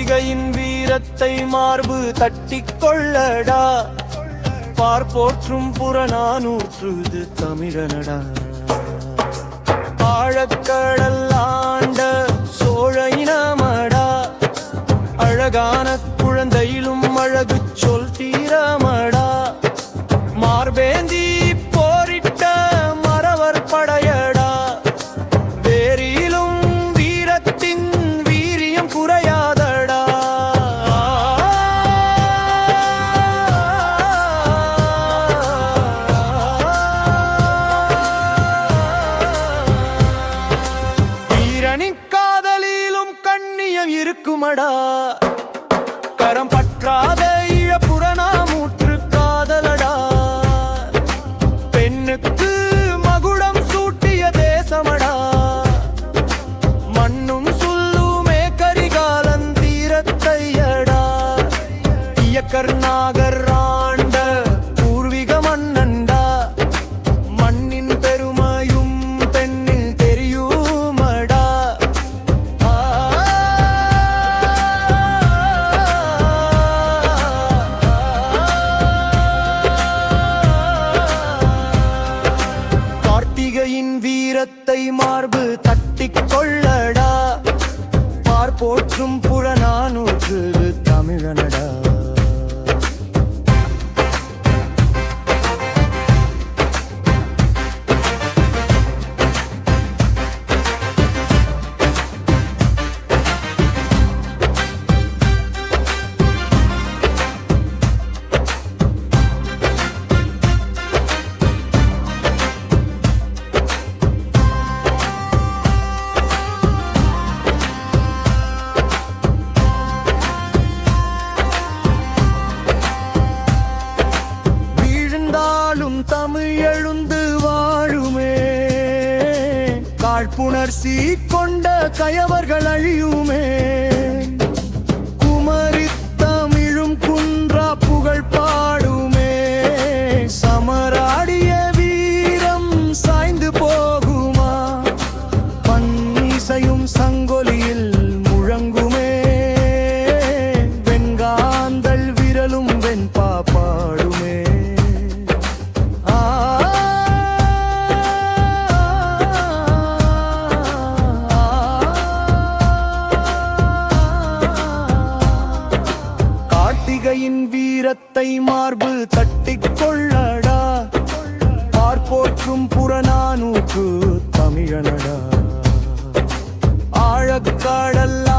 கார்த்திகையின் வீரத்தை மார்பு தட்டி கொள்ளடா. பார்ப்போற்றும் புறநானூற்றுது தமிழனடா. ஆழக்கடல் ஆண்ட சோழ இனமடா. அழகான இருக்குமடா. கரம் பற்றாத இழப்புறனா மூற்று காதலடா. பெண்ணுக்கு மகுடம் சூட்டிய தேசமடா. மண்ணும் சொல்லுமே கரிகாலன் தீரத்தையடா. இயக்கர் வீரத்தை மார்பு தட்டிக் கொள்ளடா. பார்ப்போற்றும் புறநானூற்று காழ்ப்புணர்ச்சி கொண்ட கயவர்கள் அழியுமே. வீரத்தை மார்பு தட்டிக் கொள்ளடா. பார்ப்போற்றும் புறநானூற்று தமிழனடா. ஆழக்காடல்ல